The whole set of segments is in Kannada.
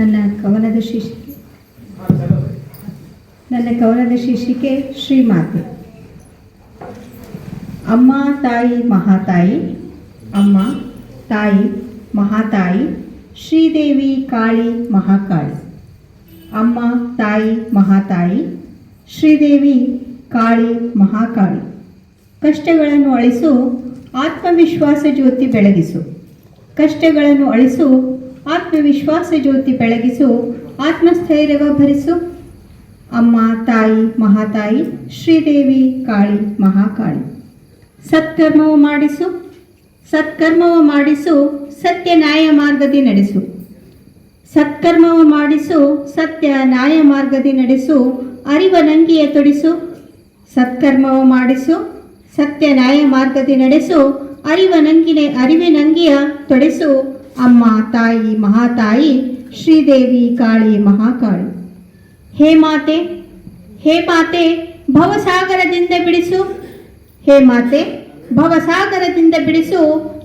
ನನ್ನ ಕವನದ ಶೀರ್ಷಿಕೆ. ನನ್ನ ಕವನದ ಶೀರ್ಷಿಕೆ ಶ್ರೀಮಾತೆ. ಅಮ್ಮ, ತಾಯಿ, ಮಹಾತಾಯಿ. ಅಮ್ಮ, ತಾಯಿ, ಮಹಾತಾಯಿ. ಶ್ರೀದೇವಿ, ಕಾಳಿ, ಮಹಾಕಾಳಿ. ಅಮ್ಮ, ತಾಯಿ, ಮಹಾತಾಯಿ. ಶ್ರೀದೇವಿ, ಕಾಳಿ, ಮಹಾಕಾಳಿ. ಕಷ್ಟಗಳನ್ನು ಅಳಿಸು, ಆತ್ಮವಿಶ್ವಾಸ ಜ್ಯೋತಿ ಬೆಳಗಿಸು. ಕಷ್ಟಗಳನ್ನು ಅಳಿಸು ಆತ್ಮವಿಶ್ವಾಸ ಜ್ಯೋತಿ ಬೆಳಗಿಸು, ಆತ್ಮಸ್ಥೈರ್ಯವ ಭರಿಸು. ಅಮ್ಮ, ತಾಯಿ, ಮಹಾತಾಯಿ, ಶ್ರೀದೇವಿ, ಕಾಳಿ, ಮಹಾಕಾಳಿ. ಸತ್ಕರ್ಮವ ಮಾಡಿಸು ಸತ್ಕರ್ಮವ ಮಾಡಿಸು, ಸತ್ಯ ನ್ಯಾಯ ಮಾರ್ಗದಿ ನಡೆಸು. ಸತ್ಕರ್ಮವ ಮಾಡಿಸು, ಸತ್ಯ ನ್ಯಾಯ ಮಾರ್ಗದಿ ನಡೆಸು, ಅರಿವ ನಂಗಿಯ ತೊಡಿಸು. ಸತ್ಕರ್ಮವ ಮಾಡಿಸು, ಸತ್ಯ ನ್ಯಾಯ ಮಾರ್ಗದಿ ನಡೆಸು, ಅರಿವ ನಂಗಿನೆ ಅರಿವಿನಂಗಿಯ ತೊಡೆಸು. ಅಮ್ಮ, ತಾಯಿ, ಮಹಾತಾಯಿ, ಶ್ರೀದೇವಿ, ಕಾಳಿ, ಮಹಾಕಾಳಿ. ಹೇ ಮಾತೆ ಹೇ ಮಾತೆ ಭವಸಾಗರದಿಂದ ಬಿಡಿಸು. ಹೇ ಮಾತೆ, ಭವಸಾಗರದಿಂದ ಬಿಡಿಸು.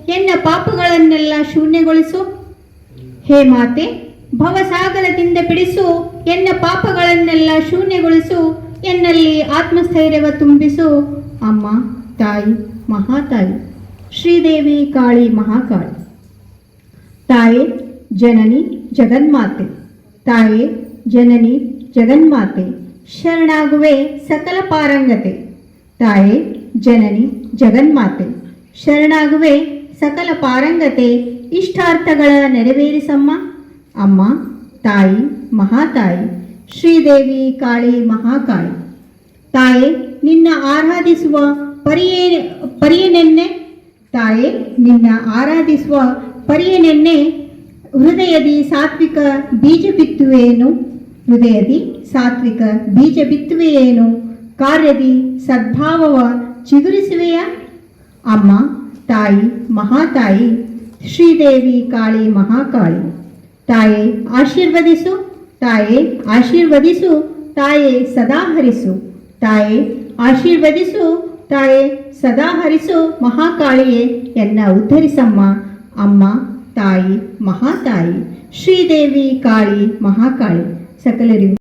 ಎನ್ನ ಪಾಪಗಳನ್ನೆಲ್ಲ ಶೂನ್ಯಗೊಳಿಸು. ಹೇ ಮಾತೆ, ಭವಸಾಗರದಿಂದ ಬಿಡಿಸು. ಎನ್ನ ಪಾಪಗಳನ್ನೆಲ್ಲ ಶೂನ್ಯಗೊಳಿಸು. ಎನ್ನಲ್ಲಿ ಆತ್ಮಸ್ಥೈರ್ಯವ ತುಂಬಿಸು. ಅಮ್ಮ, ತಾಯಿ, ಮಹಾತಾಯಿ, ಶ್ರೀದೇವಿ, ಕಾಳಿ, ಮಹಾಕಾಳಿ. ತಾಯೇ, ಜನನಿ ಜಗನ್ಮಾತೆ. ತಾಯೇ, ಜನನಿ ಜಗನ್ಮಾತೆ. ಶರಣಾಗುವೆ ಸಕಲ ಪಾರಂಗತೆ. ತಾಯೇ, ಜನನಿ ಜಗನ್ಮಾತೆ. ಶರಣಾಗುವೆ ಸಕಲ ಪಾರಂಗತೆ. ಇಷ್ಟಾರ್ಥಗಳ ನೆರವೇರಿಸಮ್ಮ ಅಮ್ಮ, ತಾಯಿ, ಮಹಾತಾಯಿ. ಶ್ರೀದೇವಿ ಕಾಳಿ ಮಹಾಕಾಳಿ. ತಾಯೇ, ನಿನ್ನ ಆರಾಧಿಸುವ ಪರಿಯೇ, ಪರಿಯನೆನ್ನೆ. ತಾಯೇ, ನಿನ್ನ ಆರಾಧಿಸುವ ಪರಿಯನೆನ್ನೆ ಹೃದಯದಿ ಸಾತ್ವಿಕ ಬೀಜ ಬಿತ್ತುವೆಯೇನು ಹೃದಯದಿ ಸಾತ್ವಿಕ ಬೀಜ ಬಿತ್ತುವೆಯೇನು? ಕಾರ್ಯದಿ ಸದ್ಭಾವವ ಚಿಗುರಿಸುವೆಯ? ಅಮ್ಮ, ತಾಯಿ, ಮಹಾತಾಯಿ, ಶ್ರೀದೇವಿ ಕಾಳಿ, ಮಹಾಕಾಳಿ. ತಾಯೇ, ಆಶೀರ್ವದಿಸು. ತಾಯೇ ಆಶೀರ್ವದಿಸು. ತಾಯೇ, ಸದಾ ಹರಿಸು. ತಾಯೇ, ಆಶೀರ್ವದಿಸು. ತಾಯೇ, ಸದಾ ಹರಿಸು. ಮಹಾಕಾಳಿಯೇ, ಎನ್ನ ಉದ್ಧರಿಸಮ್ಮ. ಅಮ್ಮ ತಾಯಿ ಮಹಾತಾಯಿ ಶ್ರೀದೇವಿ ಕಾಳಿ ಮಹಾಕಾಳಿ ಸಕಲರಿಗೂ